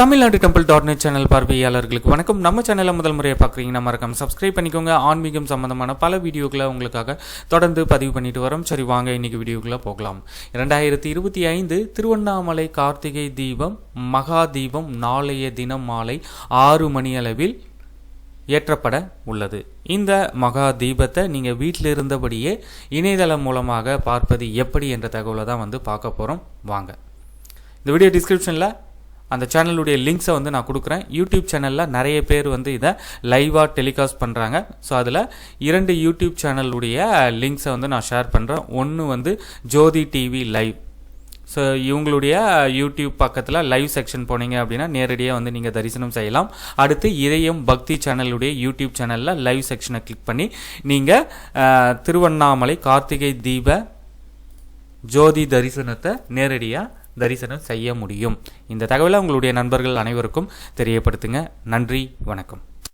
Tamil Nadu temple dot net channel பார்வையாளர்களுக்கு வணக்கம். நம்ம சேனலை முதல் முறையாக பார்க்குறீங்கன்னா மறக்காம சப்ஸ்கிரைப் பண்ணிக்கோங்க. ஆன்மீகம் சம்மந்தமான பல வீடியோக்களை உங்களுக்காக தொடர்ந்து பதிவு பண்ணிட்டு வரோம். சரி வாங்க இன்னைக்கு வீடியோக்குள்ளே போகலாம். இரண்டாயிரத்தி இருபத்தி ஐந்து திருவண்ணாமலை கார்த்திகை தீபம் மகா தீபம் நாளைய தினம் மாலை ஆறு மணி அளவில் ஏற்றப்பட உள்ளது. இந்த மகா தீபத்தை நீங்கள் வீட்டில் இருந்தபடியே இணையதளம் மூலமாக பார்ப்பது எப்படி என்ற தகவலை தான் வந்து பார்க்க போகிறோம் வாங்க. இந்த வீடியோ டிஸ்கிரிப்ஷனில் அந்த சேனலுடைய லிங்க்ஸை வந்து நான் கொடுக்குறேன். யூடியூப் சேனலில் நிறைய பேர் வந்து இதை லைவாக டெலிகாஸ்ட் பண்ணுறாங்க ஸோ அதில் இரண்டு யூடியூப் சேனலுடைய லிங்க்ஸை வந்து நான் ஷேர் பண்ணுறேன் ஒன்று வந்து ஜோதி டிவி லைவ் ஸோ இவங்களுடைய யூடியூப் பக்கத்தில் லைவ் செக்ஷன் போனீங்க அப்படின்னா நேரடியாக வந்து நீங்கள் தரிசனம் செய்யலாம். அடுத்து இதயம் பக்தி சேனலுடைய யூடியூப் சேனலில் லைவ் செக்ஷனை கிளிக் பண்ணி நீங்கள் திருவண்ணாமலை கார்த்திகை தீப ஜோதி தரிசனத்தை நேரடியாக தரிசனம் செய்ய முடியும். இந்த தகவலை உங்களுடைய நண்பர்கள் அனைவருக்கும் தெரியப்படுத்துங்க. நன்றி வணக்கம்.